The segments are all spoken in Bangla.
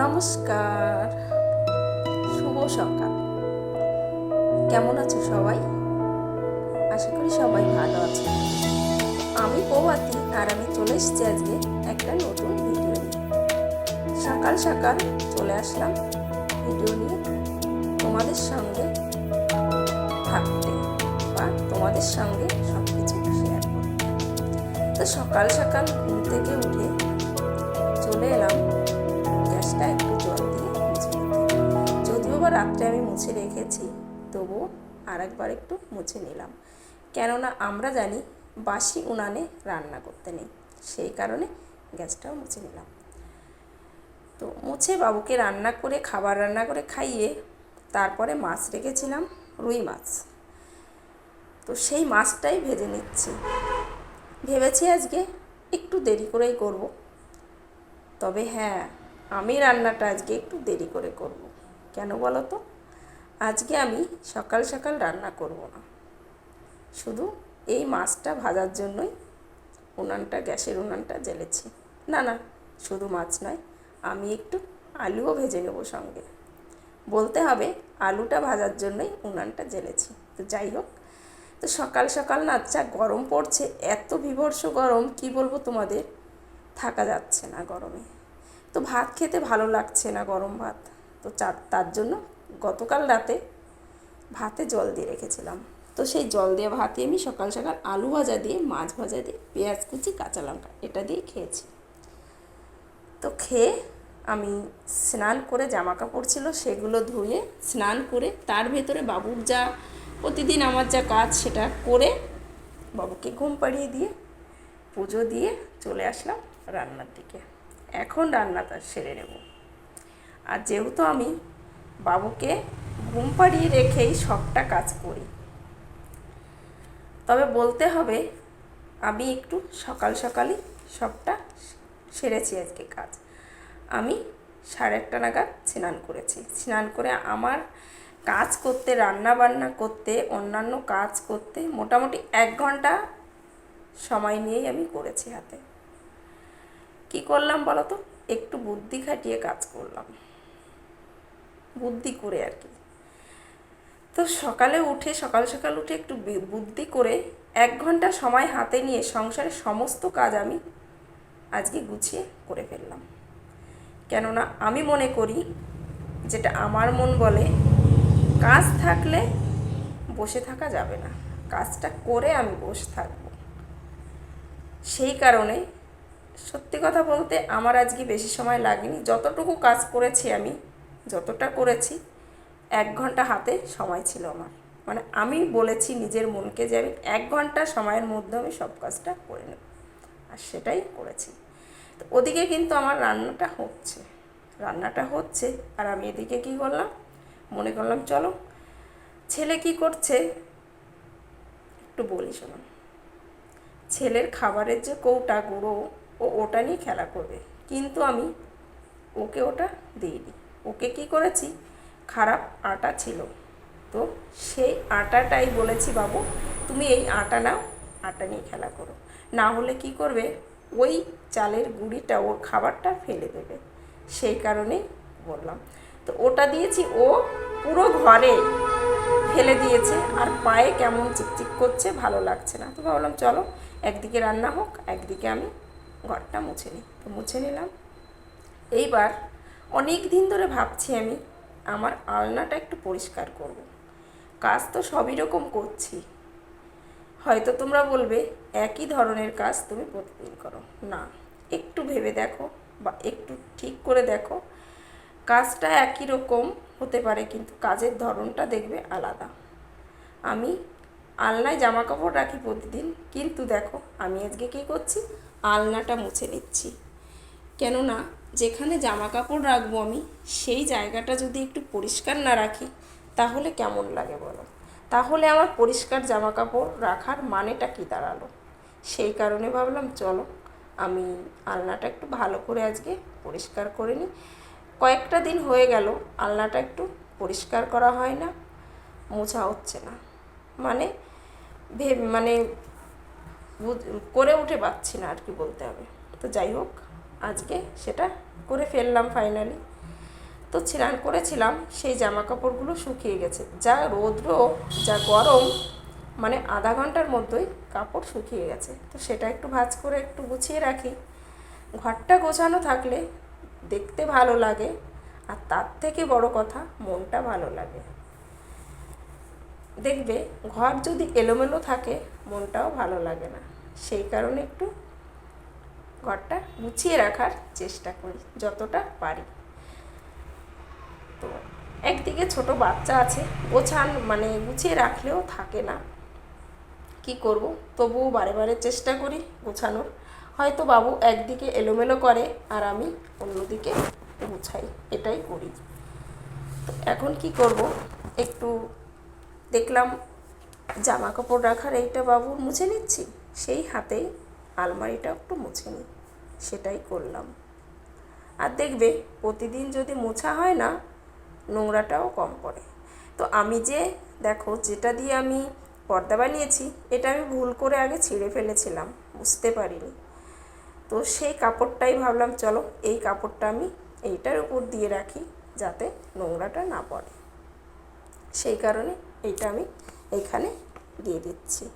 নমস্কার। শুভ সকাল। কেমন আছো সবাই? আশা করি সবাই ভালো আছে। আমি পৌয়াতি আর আমি চলে এসেছি আজকে একটা নতুন ভিডিও নিয়ে। সকাল সকাল চলে আসলাম ভিডিও নিয়ে তোমাদের সঙ্গে থাকতে বা তোমাদের সঙ্গে সব কিছু শেয়ার করতে। তো সকাল সকাল ঘুম থেকে উঠে চলে এলাম বা রাত্রে আমি মুছে রেখেছি। তবুও আর একবার একটু মুছে নিলাম। কেননা আমরা জানি বাসি উনানে রান্না করতে নেই। সেই কারণে গ্যাসটাও মুছে নিলাম। তো মুছে বাবুকে রান্না করে, খাবার রান্না করে খাইয়ে তারপরে মাছ রেখেছিলাম, রুই মাছ। তো সেই মাছটাই ভেজে নিচ্ছি। ভেবেছি আজকে একটু দেরি করেই করব। তবে হ্যাঁ আমি রান্নাটা আজকে একটু দেরি করে করব। কেন বলো তো? আজকে আমি সকাল সকাল রান্না করব না। শুধু এই মাছটা ভাজার জন্যই উনানটা, গ্যাসের উনানটা জ্বেলেছি না না, শুধু মাছ নয়, আমি একটু আলুও ভেজে নেব সঙ্গে। বলতে হবে আলুটা ভাজার জন্যই উনানটা জ্বেলেছি তো যাই হোক, তো সকাল সকাল না যা গরম পড়ছে, এত বিভর্ষ গরম, কি বলব তোমাদের? থাকা যাচ্ছে না গরমে। তো ভাত খেতে ভালো লাগছে না গরম ভাত। তো তার জন্য গতকাল রাতে ভাতে জল দিয়ে রেখেছিলাম। তো সেই জল দিয়ে ভাতে আমি সকাল সকাল আলু ভাজা দিয়ে, মাছ ভাজা দিয়ে, পেঁয়াজ কুচি, কাঁচা লঙ্কা, এটা দিয়ে খেয়েছি। তো খেয়ে আমি স্নান করে জামা কাপড় ছিল সেগুলো ধুয়ে স্নান করে তার ভেতরে বাবুর যা প্রতিদিন আমার যা কাজ সেটা করে বাবুকে ঘুম পাড়িয়ে দিয়ে পুজো দিয়ে চলে আসলাম রান্নার দিকে। এখন রান্নাটা সেরে নেব। আর যেহেতু আমি বাবুকে ঘুম পাড়িয়ে রেখেই সবটা কাজ করি, তবে বলতে হবে আমি একটু সকাল সকালই সবটা সেরেছি আজকে কাজ। আমি সাড়ে আটটা নাগাদ স্নান করেছি। স্নান করে আমার কাজ করতে রান্না বান্না করতে, অন্যান্য কাজ করতে মোটামুটি এক ঘণ্টা সময় নিয়েই আমি করেছি হাতে। কি করলাম বলো তো একটু বুদ্ধি খাটিয়ে কাজ করলাম। বুদ্ধি করে আর কি। তো সকালে উঠে, সকাল সকাল উঠে একটু বুদ্ধি করে এক ঘণ্টা সময় হাতে নিয়ে সংসারের সমস্ত কাজ আমি আজকে গুছিয়ে করে ফেললাম। কেননা আমি মনে করি যেটা আমার মন বলে, কাজ থাকলে বসে থাকা যাবে না। কাজটা করে আমি বসে থাকব। সেই কারণে সত্যি কথা বলতে আমার আজকে বেশি সময় লাগেনি। যতটুকু কাজ করেছি আমি যতটা করেছি, এক ঘণ্টা হাতে সময় ছিল আমার। মানে আমি বলেছি নিজের মনকে যে আমি এক ঘণ্টা সময়ের মধ্যে আমি সব কাজটা করে নেব। আর সেটাই করেছি। তো ওদিকে কিন্তু আমার রান্নাটা হচ্ছে। রান্নাটা হচ্ছে আর আমি এদিকে কি করলাম? মনে করলাম, চলো, ছেলে কি করছে? একটু বলি শোনো। ছেলের খাবারের যে কৌটা গুঁড়ো, ও ওটা নিয়ে খেলা করবে। কিন্তু আমি ওকে ওটা দিইনি। ওকে কি করেছি? খারাপ আটা ছিল। তো সেই আটাটাই বলেছি, বাবু, তুমি এই আটা নাও, আটা নিয়ে খেলা করো। না হলে কি করবে? ওই চালের গুঁড়িটা, ওর খাবারটা ফেলে দেবে। সেই কারণেই বললাম। তো ওটা দিয়েছি, ও পুরো ঘরে ফেলে দিয়েছে, আর পায়ে কেমন চিকচিক করছে ভালো লাগছে না। তো ভাবলাম, চলো, একদিকে রান্না হোক, একদিকে আমি ঘরটা মুছে নিই। তো মুছে নিলাম। এইবার অনেক দিন ধরে ভাবছি আমি আমার আলনাটা একটু পরিষ্কার করব। কাজ তো সবই রকম করছি। হয়তো তোমরা বলবে, একই ধরনের কাজ তুমি প্রতিদিন করো। না, একটু ভেবে দেখো বা একটু ঠিক করে দেখো। কাজটা একই রকম হতে পারে, কিন্তু কাজের ধরনটা দেখবে আলাদা। আমি আলনায় জামা কাপড় রাখি প্রতিদিন, কিন্তু দেখো আমি আজকে কী করছি? আলনাটা মুছে নিচ্ছি। কেননা যেখানে জামা কাপড় রাখব আমি, সেই জায়গাটা যদি একটু পরিষ্কার না রাখি, তাহলে কেমন লাগে বলো? তাহলে আমার পরিষ্কার জামা কাপড় রাখার মানেটা কী দাঁড়াল? সেই কারণে ভাবলাম, চলো, আমি আলনাটা একটু ভালো করে আজকে পরিষ্কার করে নিই। কয়েকটা দিন হয়ে গেল, আলনাটা একটু পরিষ্কার করা হয় না, মোছা হচ্ছে না। মানে ভে মানে করে উঠে পাচ্ছি না আর কি বলতে হবে। তো যাই হোক, আজকে সেটা করে ফেললাম ফাইনালি তো স্নান করেছিলাম, সেই জামা কাপড়গুলো শুকিয়ে গেছে। যা রৌদ্র, যা গরম মানে আধা ঘণ্টার মধ্যেই কাপড় শুকিয়ে গেছে। তো সেটা একটু ভাঁজ করে একটু গুছিয়ে রাখি। ঘরটা গোছানো থাকলে দেখতে ভালো লাগে। আর তার থেকে বড় কথা, মনটা ভালো লাগে। দেখবে, ঘর যদি এলোমেলো থাকে, মনটাও ভালো লাগে না। সেই কারণে একটু ঘরটা গুছিয়ে রাখার চেষ্টা করি, যতটা পারি। তো একদিকে ছোট বাচ্চা আছে, গোছান মানে গুছিয়ে রাখলেও থাকে না। কি করব? তবুও বারে বারে চেষ্টা করি গোছানোর। হয়তো বাবু একদিকে এলোমেলো করে আর আমি অন্যদিকে গুছাই, এটাই করি। এখন কি করব? একটু দেখলাম জামা কাপড় রাখার এইটা বাবুর মুছে নিচ্ছি, সেই হাতেই আলমারিটা একটু মুছে নিই। সেটাই করলাম। আর দেখবে প্রতিদিন যদি মোছা হয় না, নোংরাটাও কম পড়ে। তো আমি যে, দেখো যেটা দিয়ে আমি পর্দা বানিয়েছি, এটা আমি ভুল করে আগে ছিঁড়ে ফেলেছিলাম, বুঝতে পারিনি। তো সেই কাপড়টাই ভাবলাম, চলো এই কাপড়টা আমি এইটার উপর দিয়ে রাখি, যাতে নোংরাটা না পড়ে। সেই কারণে এইটা আমি এখানে দিয়ে দিচ্ছি।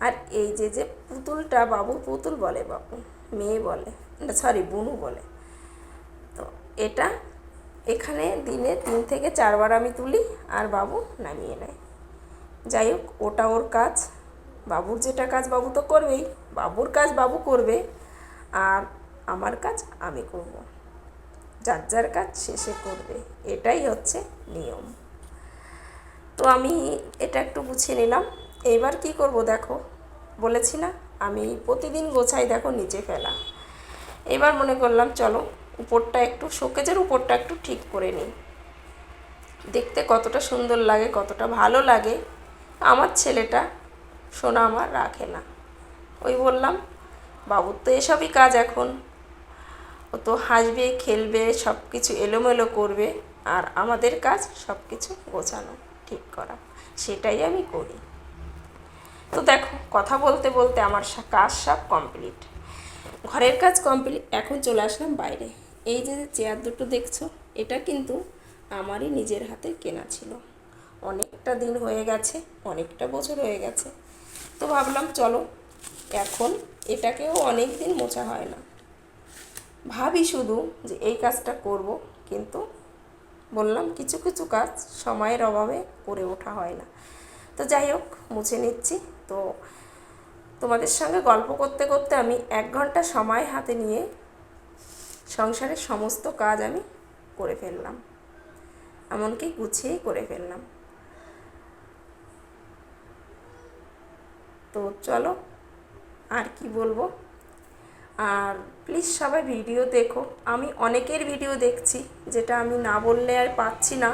আর এই যে যে পুতুলটা বাবু পুতুল বলে বাবু মেয়ে বলে সরি বুনু বলে। তো এটা এখানে দিনে তিন থেকে চারবার আমি তুলি আর বাবু নামিয়ে নেয়। যাই হোক, ওটা ওর কাজ। বাবুর যেটা কাজ বাবু তো করবেই, বাবুর কাজ বাবু করবে, আর আমার কাজ আমি করব। যার যার কাজ শেষে করবে, এটাই হচ্ছে নিয়ম। তো আমি এটা একটু গুছিয়ে নিলাম। এইবার কি করব দেখো, বলেছি না? আমি প্রতিদিন গোছাই, দেখো, নিচে ফেলা। এবার মনে করলাম, চলো, উপরটা একটু, শোকেজের উপরটা একটু ঠিক করে নিই। দেখতে কতটা সুন্দর লাগে, কতটা ভালো লাগে। আমার ছেলেটা, সোনা আমার রাখে না। ওই বললাম, বাবুর তো এসবই কাজ এখন। ও তো হাসবে, খেলবে সব কিছু এলোমেলো করবে, আর আমাদের কাজ সব কিছু গোছানো, ঠিক করা। সেটাই আমি করি। তো দেখো, কথা বলতে বলতে আমার কাজ সব কমপ্লিট ঘরের কাজ কমপ্লিট এখন চলে আসলাম বাইরে। এই যে চেয়ার দুটো দেখছ, এটা কিন্তু আমারই নিজের হাতে কেনা ছিল। অনেকটা দিন হয়ে গেছে, অনেকটা বছর হয়ে গেছে। তো ভাবলাম চলো, এখন এটাকেও অনেক দিন মোছা হয় না। ভাবি শুধু যে এই কাজটা করব, কিন্তু বললাম কিছু কিছু কাজ সময়ের অভাবে করে ওঠা হয় না। তো যাই হোক, মুছে নিচ্ছি। তো তোমাদের সঙ্গে গল্প করতে করতে আমি এক ঘণ্টা সময় হাতে নিয়ে সংসারের সমস্ত কাজ আমি করে ফেললাম। এমনকি গুছিয়েই করে ফেললাম। তো চলো, আর কি বলব? আর প্লিজ সবাই ভিডিও দেখো। আমি অনেকের ভিডিও দেখছি, যেটা আমি না বললে আর পাচ্ছি না।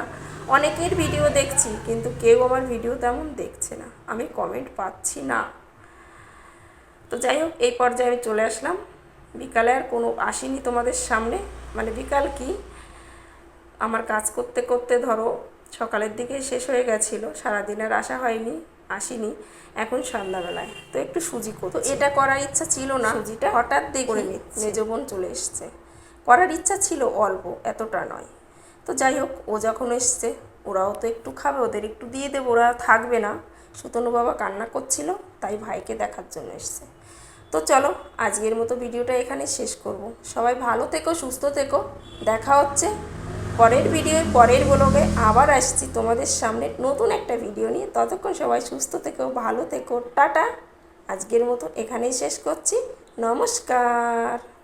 অনেকের ভিডিও দেখছি, কিন্তু কেউ আমার ভিডিও তেমন দেখছে না। আমি কমেন্ট পাচ্ছি না। তো যাই হোক, এই পর্যায়ে আমি চলে আসলাম। বিকালে আর কোনো আসিনি তোমাদের সামনে। মানে বিকাল কি? আমার কাজ করতে করতে ধরো সকালের দিকে শেষ হয়ে গেছিল সারাদিন আর আসা হয়নি। আসিনি এখন সন্ধ্যাবেলায়। তো একটু সুজি করতো এটা করার ইচ্ছা ছিল না সুজিটা হঠাৎ দেখে মেজ বোন চলে এসছে। করার ইচ্ছা ছিল অল্প এতটা নয়। তো যাই হোক ও যখন এসছে ওরাও তো একটু খাবে ওদের একটু দিয়ে দেবো ওরা থাকবে না। সুতনু বাবা কান্না করছিল তাই ভাইকে দেখার জন্য এসছে। তো চলো আজকের মতো ভিডিওটা এখানে শেষ করব। সবাই ভালো থেকো সুস্থ থেকো। দেখা হচ্ছে। পরের ভিডিও পরের ব্লগে আবার আসছি তোমাদের সামনে নতুন একটা ভিডিও নিয়ে। ততক্ষণ সবাই সুস্থ থেকো, ভালো থেকো, টাটা। আজকের মতো এখানেই শেষ করছি। নমস্কার।